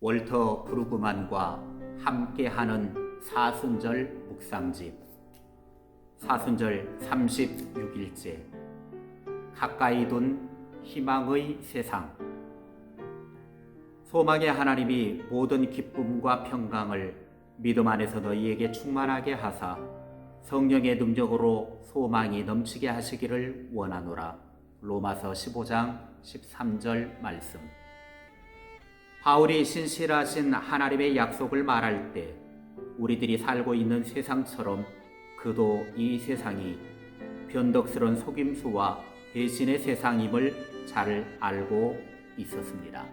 월터 브루그만과 함께하는 사순절 묵상집 사순절 36일째 가까이 둔 희망의 세상 소망의 하나님이 모든 기쁨과 평강을 믿음 안에서 너희에게 충만하게 하사 성령의 능력으로 소망이 넘치게 하시기를 원하노라. 로마서 15장 13절 말씀. 바울이 신실하신 하나님의 약속을 말할 때 우리들이 살고 있는 세상처럼 그도 이 세상이 변덕스러운 속임수와 배신의 세상임을 잘 알고 있었습니다.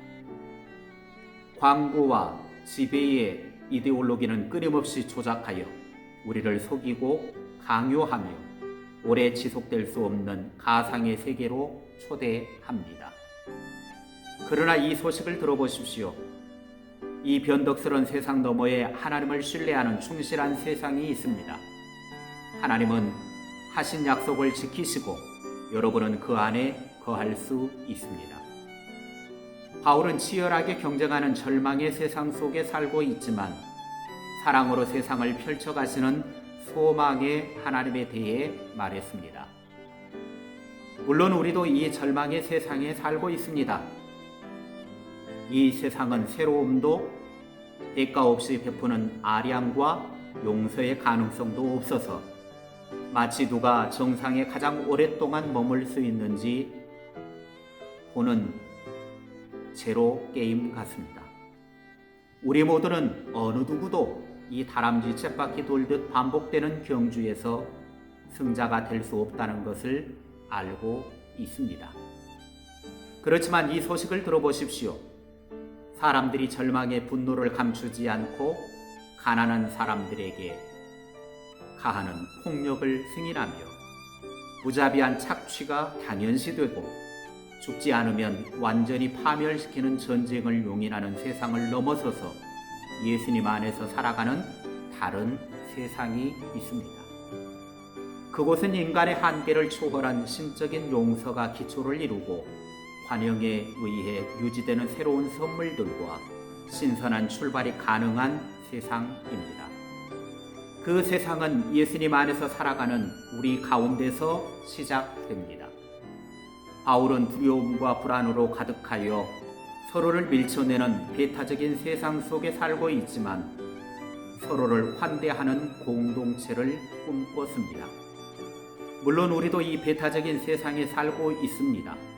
광고와 지배의 이데올로기는 끊임없이 조작하여 우리를 속이고 강요하며 오래 지속될 수 없는 가상의 세계로 초대합니다. 그러나 이 소식을 들어보십시오. 이 변덕스러운 세상 너머에 하나님을 신뢰하는 충실한 세상이 있습니다. 하나님은 하신 약속을 지키시고 여러분은 그 안에 거할 수 있습니다. 바울은 치열하게 경쟁하는 절망의 세상 속에 살고 있지만 사랑으로 세상을 펼쳐가시는 소망의 하나님에 대해 말했습니다. 물론 우리도 이 절망의 세상에 살고 있습니다. 이 세상은 새로움도 대가 없이 베푸는 아량과 용서의 가능성도 없어서 마치 누가 정상에 가장 오랫동안 머물 수 있는지 보는 제로 게임 같습니다. 우리 모두는 어느 누구도 이 다람쥐 쳇바퀴 돌듯 반복되는 경주에서 승자가 될 수 없다는 것을 알고 있습니다. 그렇지만 이 소식을 들어보십시오. 사람들이 절망의 분노를 감추지 않고 가난한 사람들에게 가하는 폭력을 승인하며 무자비한 착취가 당연시되고 죽지 않으면 완전히 파멸시키는 전쟁을 용인하는 세상을 넘어서서 예수님 안에서 살아가는 다른 세상이 있습니다. 그곳은 인간의 한계를 초월한 심적인 용서가 기초를 이루고 환영에 의해 유지되는 새로운 선물들과 신선한 출발이 가능한 세상입니다. 그 세상은 예수님 안에서 살아가는 우리 가운데서 시작됩니다. 바울은 두려움과 불안으로 가득하여 서로를 밀쳐내는 배타적인 세상 속에 살고 있지만 서로를 환대하는 공동체를 꿈꿨습니다. 물론 우리도 이 배타적인 세상에 살고 있습니다.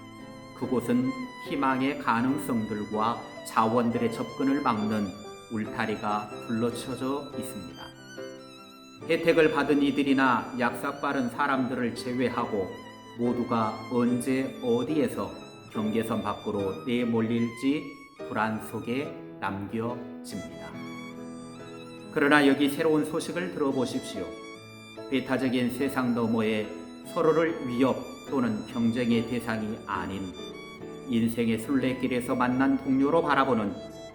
그곳은 희망의 가능성들과 자원들의 접근을 막는 울타리가 둘러쳐져 있습니다. 혜택을 받은 이들이나 약삭 빠른 사람들을 제외하고 모두가 언제 어디에서 경계선 밖으로 내몰릴지 불안 속에 남겨집니다. 그러나 여기 새로운 소식을 들어보십시오. 배타적인 세상 너머에 서로를 위협 또는 경쟁의 대상이 아닌 인생의 순례길에서 만난 동료로 바라보는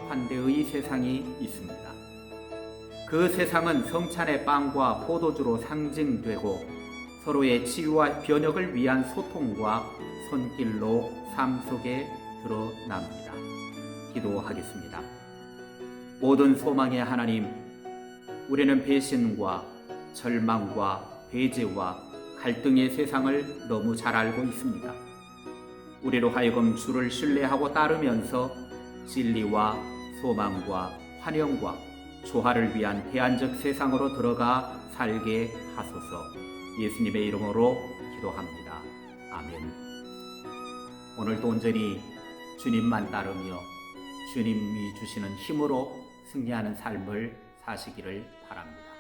환대의 세상이 있습니다. 그 세상은 성찬의 빵과 포도주로 상징되고 서로의 치유와 변혁을 위한 소통과 손길로 삶 속에 드러납니다. 기도하겠습니다. 모든 소망의 하나님, 우리는 배신과 절망과 배제와 갈등의 세상을 너무 잘 알고 있습니다. 우리로 하여금 주를 신뢰하고 따르면서 진리와 소망과 환영과 조화를 위한 대안적 세상으로 들어가 살게 하소서 예수님의 이름으로 기도합니다. 아멘. 오늘도 온전히 주님만 따르며 주님이 주시는 힘으로 승리하는 삶을 사시기를 바랍니다.